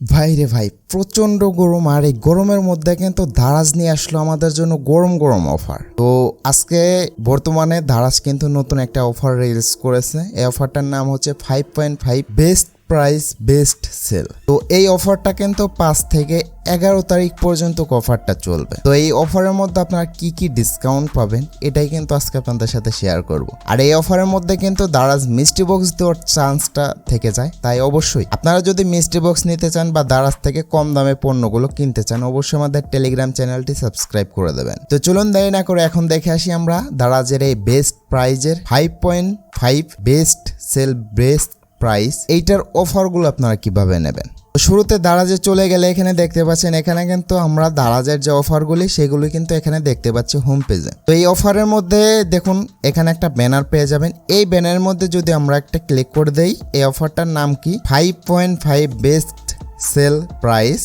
ভাই রে ভাই প্রচণ্ড গরম আর এই গরমের মধ্যে কিন্তু ধারাজ নিয়ে আসলো আমাদের জন্য গরম গরম অফার। তো আজকে বর্তমানে ধারাজ কিন্তু নতুন একটা অফার রিলিজ করেছে। এই অফারটার নাম হচ্ছে five point five best price best sale তো এই অফারটা কিন্তু পাঁচ থেকে এগারো তারিখ পর্যন্ত অফারটা চলবে। তো এই অফারের মধ্যে আপনারা কি কি ডিসকাউন্ট পাবেন, এটাই কিন্তু আজকে আপনাদের সাথে শেয়ার করব। আর এই অফারের মধ্যে কিন্তু দারাজ মিষ্টি বক্স দেওয়ার চান্সটা থেকে যায়, তাই অবশ্যই। আপনারা যদি মিষ্টি বক্স নিতে চান বা দারাজ থেকে কম দামে পণ্যগুলো কিনতে চান, অবশ্যই আমাদের টেলিগ্রাম চ্যানেলটি সাবস্ক্রাইব করে দেবেন। তো চলুন দেরি না করে এখন দেখে আসি আমরা দারাজের এই বেস্ট প্রাইজের five point five best sale best price এইটার অফারগুলো আপনারা কীভাবে নেবেন? শুরুতে দারাজে চলে গেলে এখানে দেখতে পাচ্ছেন, এখানে কিন্তু আমরা দারাজের যে অফারগুলি সেগুলি কিন্তু এখানে দেখতে পাচ্ছি হোম পেজে তো এই অফারের মধ্যে দেখুন, এখানে একটা ব্যানার পেয়ে যাবেন। এই ব্যানারের মধ্যে যদি আমরা একটা ক্লিক করে দেই, এই অফারটার নাম কি? Five point five best sale price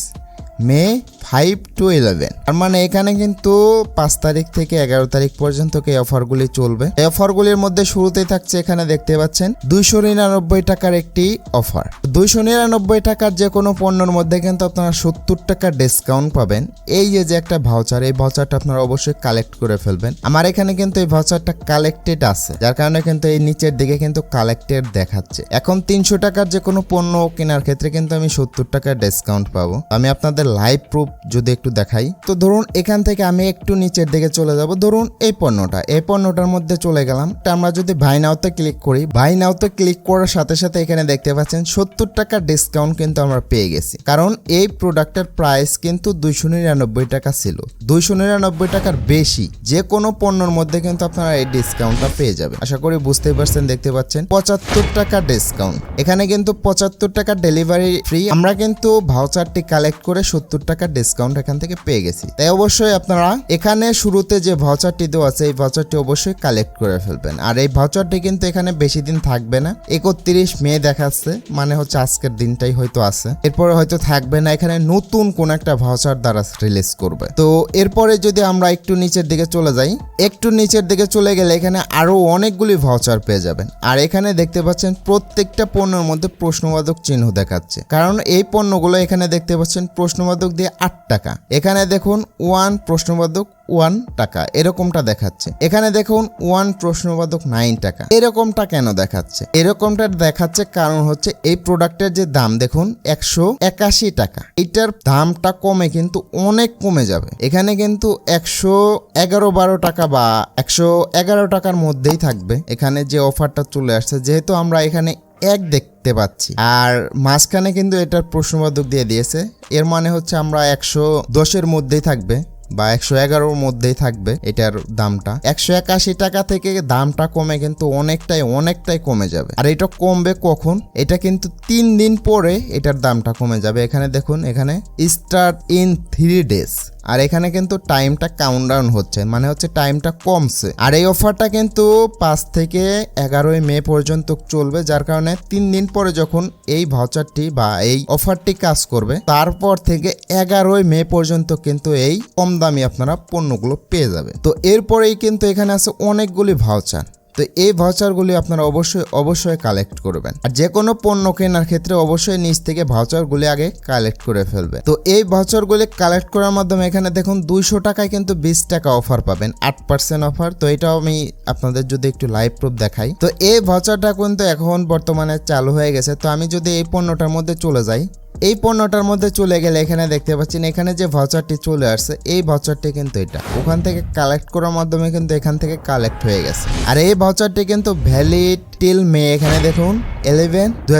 May five to eleven তার মানে এখানে কিন্তু পাঁচ তারিখ থেকে এগারো তারিখ পর্যন্ত এই অফারগুলি চলবে। এই অফারগুলির মধ্যে শুরুতেই থাকছে এখানে দেখতে পাচ্ছেন দুইশো নিরানব্বই টাকার একটি অফার। দুইশো নিরানব্বই টাকার যে কোনো পণ্যের মধ্যে কিন্তু আপনারা সত্তর টাকা ডিসকাউন্ট পাবেন। এই যে একটা ভাউচার এই ভাউচারটা আপনারা অবশ্যই কালেক্ট করে ফেলবেন। আমার এখানে কিন্তু এই ভাউচারটা কালেক্টেড আছে, যার কারণে কিন্তু এই নিচের দিকে কিন্তু কালেক্টেড দেখাচ্ছে। এখন তিনশো টাকার যে কোনো পণ্য কেনার ক্ষেত্রে কিন্তু আমি সত্তর টাকার ডিসকাউন্ট পাবো। আমি আপনাদের লাইভ প্রুফ যদি একটু দেখাই। তো ধরুন, এখান থেকে আমি একটু নিচের দিকে চলে যাব। ধরুন, এই পণ্যটা। এই পণ্যটার মধ্যে চলে গেলাম। আমরা যদি ভাই নাওতে ক্লিক করি ভাই নাওতে ক্লিক করার সাথে সাথে এখানে দেখতে পাচ্ছেন, সত্তর টাকা ডিসকাউন্ট কিন্তু আমরা পেয়ে গেছি। কারণ এই প্রোডাক্টের প্রাইস কিন্তু দুইশো নিরানব্বই টাকা ছিল। দুইশো নিরানব্বই টাকার বেশি। যে কোনো পণ্যর মধ্যে কিন্তু আপনারা এই ডিসকাউন্টটা পেয়ে যাবেন। আশা করি বুঝতেই পারছেন, দেখতে পাচ্ছেন, পঁচাত্তর টাকা ডিসকাউন্ট এখানে কিন্তু পঁচাত্তর টাকা ডেলিভারি ফ্রি আমরা কিন্তু ভাউচারটি কালেক্ট করে সত্তর টাকার ডিসকাউন্ট এখান থেকে পেয়ে গেছি। তাই অবশ্যই আপনারা এখানে শুরুতে যে ভাউচারটি দেওয়া আছে, এই ভাউচারটি অবশ্যই কালেক্ট করে ফেলবেন। আর এই ভাউচারটি কিন্তু এখানে বেশি দিন থাকবে না, একত্রিশ মে দেখাচ্ছে মানে হচ্ছে আজকের দিনটাই হয়তো আছে। এরপরে হয়তো থাকবে না, এখানে নতুন কোন একটা ভাউচার দ্বারা রিলিজ করবে। তো এরপরে যদি আমরা একটু নিচের দিকে চলে যাই, একটু নিচের দিকে চলে গেলে এখানে আরও অনেকগুলি ভাউচার পেয়ে যাবেন। আর এখানে দেখতে পাচ্ছেন প্রত্যেকটা পণ্যের মধ্যে প্রশ্নবাদক চিহ্ন দেখাচ্ছে। কারণ এই পণ্যগুলো এখানে দেখতে পাচ্ছেন, প্রশ্নবাদক দিয়ে আট টাকা। এখানে দেখুন ওয়ান প্রশ্নবাদক ওয়ান টাকা। এরকমটা দেখাচ্ছে। এখানে দেখুন ওয়ান প্রশ্নবাদক নাইন টাকা। এরকমটা কেন দেখাচ্ছে? এরকমটা দেখাচ্ছে কারণ হচ্ছে এই প্রোডাক্টের যে দাম দেখুন একশো একাশি টাকা। এটার দামটা কমে কিন্তু অনেক কমে যাবে। এখানে কিন্তু একশো এগারো বারো টাকা বা একশো এগারো টাকার মধ্যেই থাকবে। এখানে যে অফারটা চলে আসছে, যেহেতু আমরা এখানে এক দেখতে পাচ্ছি। আর মাঝখানে কিন্তু এটার প্রশ্নবাদক দিয়ে দিয়েছে। এর মানে হচ্ছে আমরা একশো দশের মধ্যেই থাকবে বা একশো এগারোর মধ্যেই থাকবে এটার দামটা। একশো একাশি টাকা থেকে দামটা কমে কিন্তু অনেকটাই অনেকটাই কমে যাবে। আর এটা কমবে কখন? এটা কিন্তু তিন দিন পরে এটার দামটা কমে যাবে। এখানে দেখুন, এখানে স্টার্ট ইন থ্রি ডেজ। আর এখানে কিন্তু টাইমটা কাউন্ট ডাউন হচ্ছে মানে হচ্ছে টাইমটা কমছে। আর এই অফারটা কিন্তু পাঁচ থেকে এগারোই মে পর্যন্ত চলবে, যার কারণে তিন দিন পরে যখন এই ভাউচারটি বা এই অফারটি কাজ করবে, তারপর থেকে এগারোই মে পর্যন্ত কিন্তু এই কম দামি আপনারা পণ্যগুলো পেয়ে যাবে তো এরপরেই কিন্তু এখানে আছে অনেকগুলি ভাউচার তো এই ভাউচারগুলি আপনারা অবশ্যই অবশ্যই কালেক্ট করবেন। আর যে কোনো পণ্য কেনার ক্ষেত্রে অবশ্যই নিচ থেকে ভাউচারগুলি আগে কালেক্ট করে ফেলবে। তো এই ভাউচারগুলি কালেক্ট করার মাধ্যমে এখানে দেখুন দুইশো টাকায় কিন্তু বিশ টাকা অফার পাবেন, আট পার্সেন্ট অফার তো এটাও আমি আপনাদের যদি একটু লাইভ প্রুফ দেখাই। তো এই ভাউচারটা কিন্তু এখন বর্তমানে চালু হয়ে গেছে। তো আমি যদি এই পণ্যটার মধ্যে চলে যাই এই পণ্যটার মধ্যে চলে গেলে এখানে দেখতে পাচ্ছেন, এখানে যে ভাউচারটি চলে আসছে, এই ভাউচারটি কিন্তু এটা। ওখান থেকে কালেক্ট করার মাধ্যমে কিন্তু এখান থেকে কালেক্ট হয়ে গেছে। আর এই ভাউচারটি কিন্তু ভ্যালিড টিল মে এখানে দেখুন ইলেভেন দু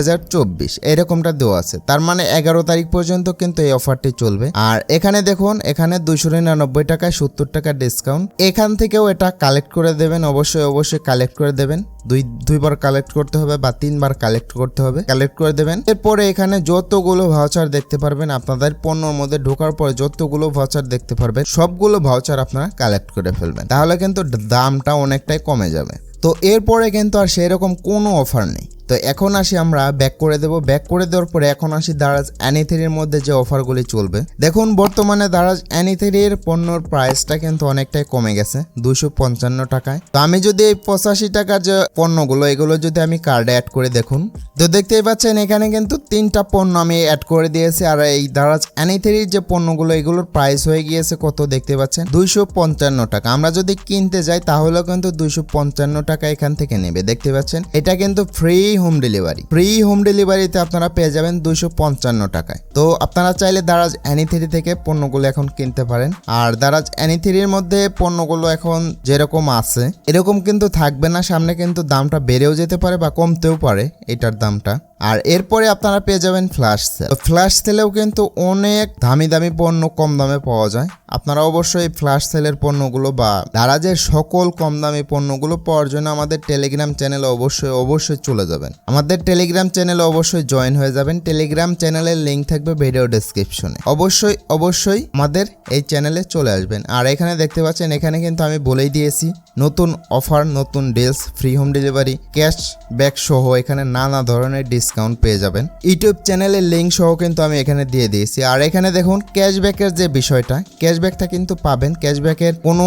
এরকমটা দেওয়া আছে। তার মানে এগারো তারিখ পর্যন্ত কিন্তু এই অফারটি চলবে। আর এখানে দেখুন, এখানে দুইশো নিরানব্বই টাকায় সত্তর টাকা ডিসকাউন্ট এখান থেকেও এটা কালেক্ট করে দেবেন, অবশ্যই অবশ্যই কালেক্ট করে দেবেন। দুই, দুইবার কালেক্ট করতে হবে বা তিনবার কালেক্ট করতে হবে। কালেক্ট করে দেবেন। এরপরে এখানে যতগুলো ভাউচার দেখতে পারবেন। আপনাদের পণ্যর মধ্যে ঢোকার পরে যতগুলো ভাউচার দেখতে পারবেন, সবগুলো ভাউচার আপনারা কালেক্ট করে ফেলবেন। তাহলে কিন্তু দামটা অনেকটাই কমে যাবে। তো এরপরে কিন্তু আর সেরকম কোনো অফার নেই। তো এখন আসি আমরা ব্যাক করে দেব। ব্যাক করে দেওয়ার পরে এখন আসি দারাজ অ্যানিথেরির মধ্যে যে অফারগুলি চলবে। দেখুন, বর্তমানে দারাজ অ্যানিথেরির পণ্যর প্রাইসটা কিন্তু অনেকটাই কমে গেছে দুশো পঞ্চান্ন টাকায়। তো আমি যদি এই পঁচাশি টাকার যে পণ্যগুলো, এগুলো যদি আমি কার্ডে অ্যাড করে দেখুন, তো দেখতেই পাচ্ছেন এখানে কিন্তু তিনটা পণ্য আমি অ্যাড করে দিয়েছি। আর এই দারাজ অ্যানিথেরির যে পণ্যগুলো, এগুলোর প্রাইস হয়ে গিয়েছে কত দেখতে পাচ্ছেন? দুইশো পঞ্চান্ন টাকা। আমরা যদি কিনতে যাই, তাহলেও কিন্তু দুইশো পঞ্চান্ন টাকা এখান থেকে নেবে। দেখতে পাচ্ছেন? এটা কিন্তু free home delivery free home ডেলিভারিতে আপনারা পেয়ে যাবেন দুইশো পঞ্চান্ন টাকায়। তো আপনারা চাইলে দারাজ অ্যানিথেরি থেকে পণ্যগুলো এখন কিনতে পারেন। আর দারাজ অ্যানিথেরির মধ্যে পণ্যগুলো এখন যেরকম আছে, এরকম কিন্তু থাকবে না। সামনে কিন্তু দামটা বেড়েও যেতে পারে বা কমতেও পারে, এটার দামটা। আর এরপরে আপনারা পেয়ে যাবেন ফ্ল্যাশ সেল ফ্ল্যাশ সেলেও কিন্তু অনেক দামি দামি পণ্য কম দামে পাওয়া যায়। আপনারা অবশ্যই ফ্ল্যাশ সেলের পণ্যগুলো বা দারাজের সকল কম দামি পণ্যগুলো পাওয়ার জন্য আমাদের টেলিগ্রাম চ্যানেলে অবশ্যই অবশ্যই চলে যাবেন। আমাদের টেলিগ্রাম চ্যানেলে অবশ্যই জয়েন হয়ে যাবেন। টেলিগ্রাম চ্যানেলের লিঙ্ক থাকবে ভিডিও ডেসক্রিপশনে অবশ্যই অবশ্যই আমাদের এই চ্যানেলে চলে আসবেন। আর এখানে দেখতে পাচ্ছেন, এখানে কিন্তু আমি বলেই দিয়েছি, নতুন অফার নতুন deals free home delivery cash back সহ এখানে নানা ধরনের ডিসকাউন্ট পেয়ে যাবেন। ইউটিউব চ্যানেলের লিঙ্ক সহ কিন্তু আমি এখানে দিয়ে দিয়েছি। আর এখানে দেখুন ক্যাশব্যাকের যে বিষয়টা ক্যাশব্যাকটা কিন্তু পাবেন। ক্যাশব্যাকের কোনো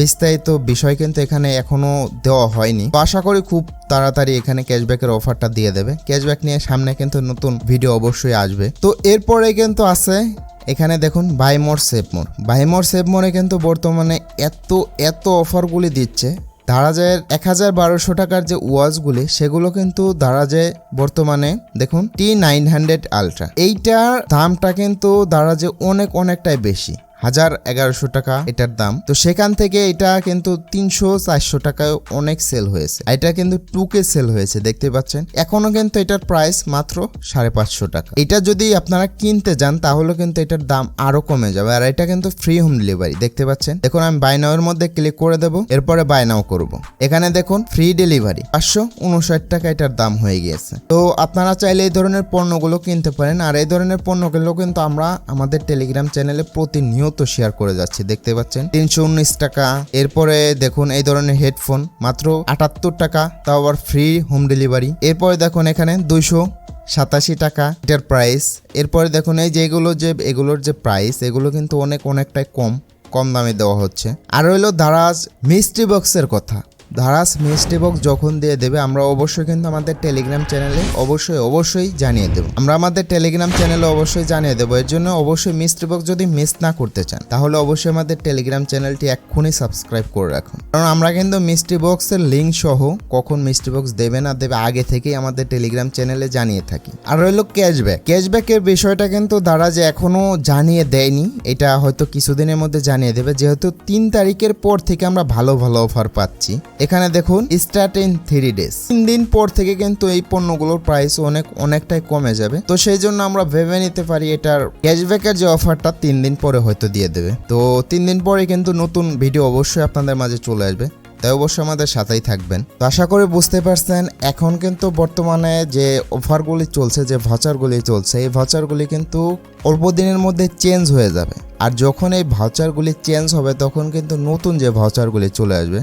বিস্তারিত বিষয় কিন্তু এখানে এখনও দেওয়া হয়নি। আশা করি খুব তাড়াতাড়ি এখানে ক্যাশব্যাকের অফারটা দিয়ে দেবে। ক্যাশব্যাক নিয়ে সামনে কিন্তু নতুন ভিডিও অবশ্যই আসবে। তো এরপরে কিন্তু আছে, এখানে দেখুন buy more save more buy more save মোরে কিন্তু বর্তমানে এত এত অফারগুলি দিচ্ছে। দারাজের এক হাজার বারোশো টাকার যে ওয়াচগুলি, সেগুলো কিন্তু দারাজে বর্তমানে, দেখুন টি নাইন হান্ড্রেড আলট্রা এইটার দামটা কিন্তু দারাজে অনেক অনেকটাই বেশি। হাজার এগারোশো টাকা এটার দাম। তো সেখান থেকে এটা কিন্তু তিনশো চারশো টাকায় অনেক সেল হয়েছে। এটা কিন্তু টুকে সেল হয়েছে, দেখতে পাচ্ছেন। এখনও কিন্তু এটার প্রাইস মাত্র সাড়ে পাঁচশো টাকা। এটা যদি আপনারা কিনতে যান, তাহলে কিন্তু এটার দাম আরও কমে যাবে। আর এটা কিন্তু ফ্রি হোম ডেলিভারি দেখতে পাচ্ছেন? দেখুন, আমি বাই নাও এর মধ্যে ক্লিক করে দেবো, এরপরে বাই নাও করব। এখানে দেখুন ফ্রি ডেলিভারি পাঁচশো উনষাট টাকা এটার দাম হয়ে গিয়েছে। তো আপনারা চাইলে এই ধরনের পণ্যগুলো কিনতে পারেন। আর এই ধরনের পণ্যগুলো কিন্তু আমরা আমাদের টেলিগ্রাম চ্যানেলে প্রতিনিয়ত শেয়ার করে যাচ্ছি, দেখতে পাচ্ছেন? তিনশো উনিশ টাকা। এরপরে দেখুন, এই ধরনের হেডফোন মাত্র আটাত্তর টাকা, তাও আবার ফ্রি হোম ডেলিভারি এরপরে দেখুন এখানে দুইশো সাতাশি টাকা, এটার প্রাইস এরপরে দেখুন, এই যে এগুলো যে, এগুলোর যে প্রাইস এগুলো কিন্তু অনেক, অনেকটাই কম কম দামে দেওয়া হচ্ছে। আর হইল দারাজ মিস্ট্রি বক্সের কথা। ধারাস, মিষ্টি বক্স যখন দিয়ে দেবে, আমরা অবশ্যই কিন্তু আমাদের টেলিগ্রাম চ্যানেলে অবশ্যই অবশ্যই জানিয়ে দেবো। আমরা আমাদের টেলিগ্রাম চ্যানেলে অবশ্যই জানিয়ে দেবো। এর জন্য অবশ্যই মিষ্টি বক্স যদি মিস না করতে চান, তাহলে অবশ্যই আমাদের টেলিগ্রাম চ্যানেলটি এক্ষুনি সাবস্ক্রাইব করে রাখুন। কারণ আমরা কিন্তু মিষ্টি বক্সের লিঙ্ক সহ কখন মিষ্টি বক্স দেবে না দেবে আগে থেকেই আমাদের টেলিগ্রাম চ্যানেলে জানিয়ে থাকি। আর রইল ক্যাশব্যাক ক্যাশব্যাকের বিষয়টা কিন্তু দ্বারা যে এখনও জানিয়ে দেয়নি। এটা হয়তো কিছুদিনের মধ্যে জানিয়ে দেবে। যেহেতু তিন তারিখের পর থেকে আমরা ভালো ভালো অফার পাচ্ছি। এখানে দেখুন স্টার্ট ইন থ্রি ডেজ তিন দিন পর থেকে কিন্তু এই পণ্যগুলোর প্রাইস অনেক, অনেকটাই কমে যাবে। তো সেই জন্য আমরা ভেবে নিতে পারি এটার ক্যাশব্যাকের যে অফারটা তিন দিন পরে হয়তো দিয়ে দেবে। তো তিন দিন পরে কিন্তু নতুন ভিডিও অবশ্যই আপনাদের মাঝে চলে আসবে। তাই অবশ্যই আমাদের সাথেই থাকবেন। তো আশা করি বুঝতে পারছেন, এখন কিন্তু বর্তমানে যে অফারগুলি চলছে, যে ভাউচারগুলি চলছে, এই ভাউচারগুলি কিন্তু অল্প দিনের মধ্যে চেঞ্জ হয়ে যাবে। আর যখন এই ভাউচারগুলি চেঞ্জ হবে, তখন কিন্তু নতুন যে ভাউচারগুলি চলে আসবে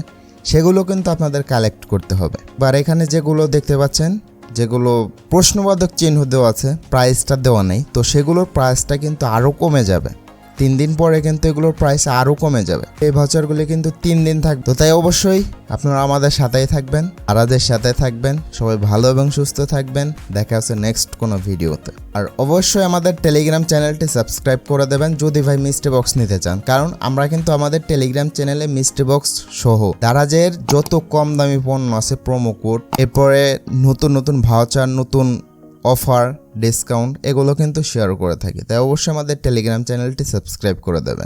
সেগুলো কিন্তু আপনাদের কালেক্ট করতে হবে। আর এখানে যেগুলো দেখতে পাচ্ছেন, যেগুলো প্রশ্নবাদক চিহ্ন দেওয়া আছে প্রাইসটা দেওয়া নেই, তো সেগুলোর প্রাইসটা কিন্তু আরও কমে যাবে। তিন দিন পরে কিন্তু এগুলোর প্রাইস আরও কমে যাবে। এই ভাউচারগুলি কিন্তু তিন দিন থাকবে তাই অবশ্যই আপনারা আমাদের সাথেই থাকবেন, আরাদের সাথে থাকবেন, সবাই ভালো এবং সুস্থ থাকবেন। দেখা হচ্ছে নেক্সট কোনো ভিডিওতে। আর অবশ্যই আমাদের টেলিগ্রাম চ্যানেলটি সাবস্ক্রাইব করে দেবেন যদি ভাই মিস্ট্রি বক্স নিতে চান। কারণ আমরা কিন্তু আমাদের টেলিগ্রাম চ্যানেলে মিস্ট্রি বক্স সহ দারাজের যত কম দামি পণ্য আছে প্রোমো কোড এরপরে নতুন নতুন ভাউচার নতুন অফার ডিসকাউন্ট এগুলো কিন্তু শেয়ার করে থাকি। তাই অবশ্যই আমাদের টেলিগ্রাম চ্যানেলটি সাবস্ক্রাইব করে দেবেন।